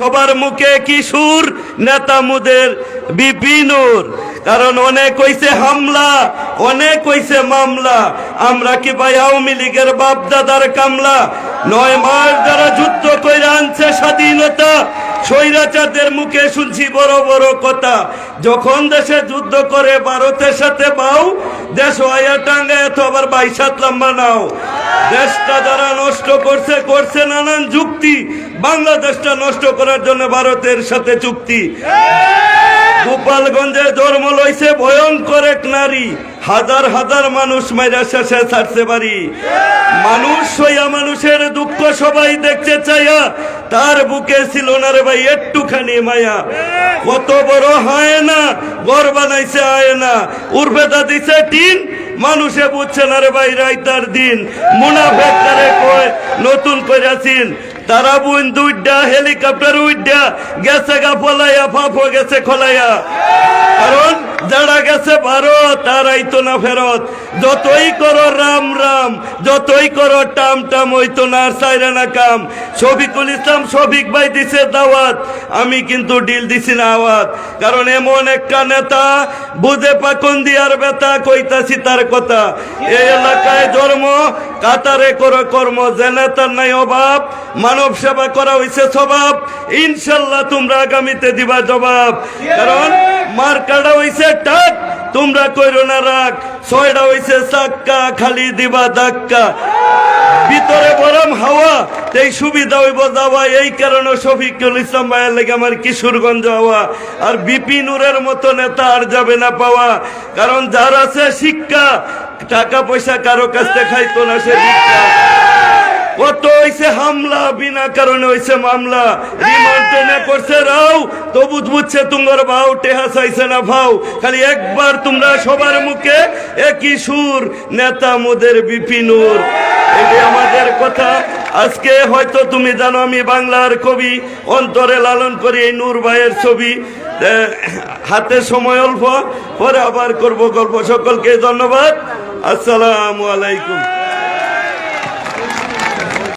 সবার মুখে কিশোর নেতা মুদের বিপিনুর কারণ অনেক হইছে হামলা, অনেক হইছে মামলা। আমরা কি ভাই আওয়ামী লীগের বাপ দাদার কামলা? নয় মাস যারা যুদ্ধ করে আনছে স্বাধীনতা, স্বৈরাচারদের মুখে শুনছি বড় বড় কথা। যখন দেশে যুদ্ধ করে ভারতের সাথে বাউ, দেশ ওয়া টাঙ্গে এত আবার বাইশাত লম্বা নাও। দেশটা যারা নষ্ট করছে করছে নানান যুক্তি। বাংলাদেশটা নষ্ট করার জন্য ভারতের সাথে চুক্তি। গোপালগঞ্জে জন্ম লইছে ভয়ঙ্কর এক নারী। হাজার হাজার মানুষ মাইরা শেষে ছাড়ছে বাড়ি। মানুষ হইয়া মানুষের দুঃখ সবাই দেখতে চাইয়া তার বুকে ছিল না রে ভাই, একটুখানি মায়া। কত বড় হয় না গড় বানাইছে আয় না উর্বেদা দিছে টিন, মানুষে বুঝছে না রে ভাই, রাইতার দিন। মুনাফেক কয়, নতুন কইরাছিন তারা বুন দুইটা হেলিকপ্টার উইডা গেছে গা ফলাইয়া ফাফো গেছে খলাইয়া কারণ ভারত না ফেরত। যতই করো রাম রাম, যতই করো টাম টাম হইতো না আর সাইরে না কাম। শফিকুল ইসলাম শফিক ভাই দিছে দাওয়াত, আমি কিন্তু ডিল দিছি না আওয়াত কারণ এমন একটা নেতা, বুঝে পাকন দিয়ার বেতা কইতাছি তার কথা। এই এলাকায় জন্ম, কাতারে করো কর্ম, যে নেতার নাই অভাব, মানব সেবা করা হইছে স্বভাব, ইনশাল্লাহ তোমরা আগামীতে দিবা জবাব। কারণ মার কাটা হইছে টাক। তোমরা কইরো না রাগ, ছয়টা হইছে চাক্কা, খালি দিবা ধাক্কা। ভিতরে গরম হাওয়া এই সুবিধা হইব যাওয়া, এই কারণে শফিকুল ইসলাম ভাইয়ের লেগে আমার কিশোরগঞ্জ হওয়া। আর বিপিনুরের মতো নেতা আর যাবে না পাওয়া। কারণ যার আছে শিক্ষা, টাকা পয়সা কারও কাছ থেকে খাইতো না, সে কত হইছে হামলা? বিনা কারণে হইছে মামলা। রিমান্ড করছে রাও। তবু বুঝছে তোমার ভাও টেহা চাইছে না ভাও খালি একবার তোমরা সবার মুখে একই সুর। নেতা মোদের বিপিনুর এটি আমাদের কথা। আজকে হয়তো তুমি জানো আমি বাংলার কবি। অন্তরে লালন করি এই নূর ভাইয়ের ছবি। হাতে সময় অল্প, পরে আবার করব গল্প। সকলকে ধন্যবাদ। আসসালামু আলাইকুম।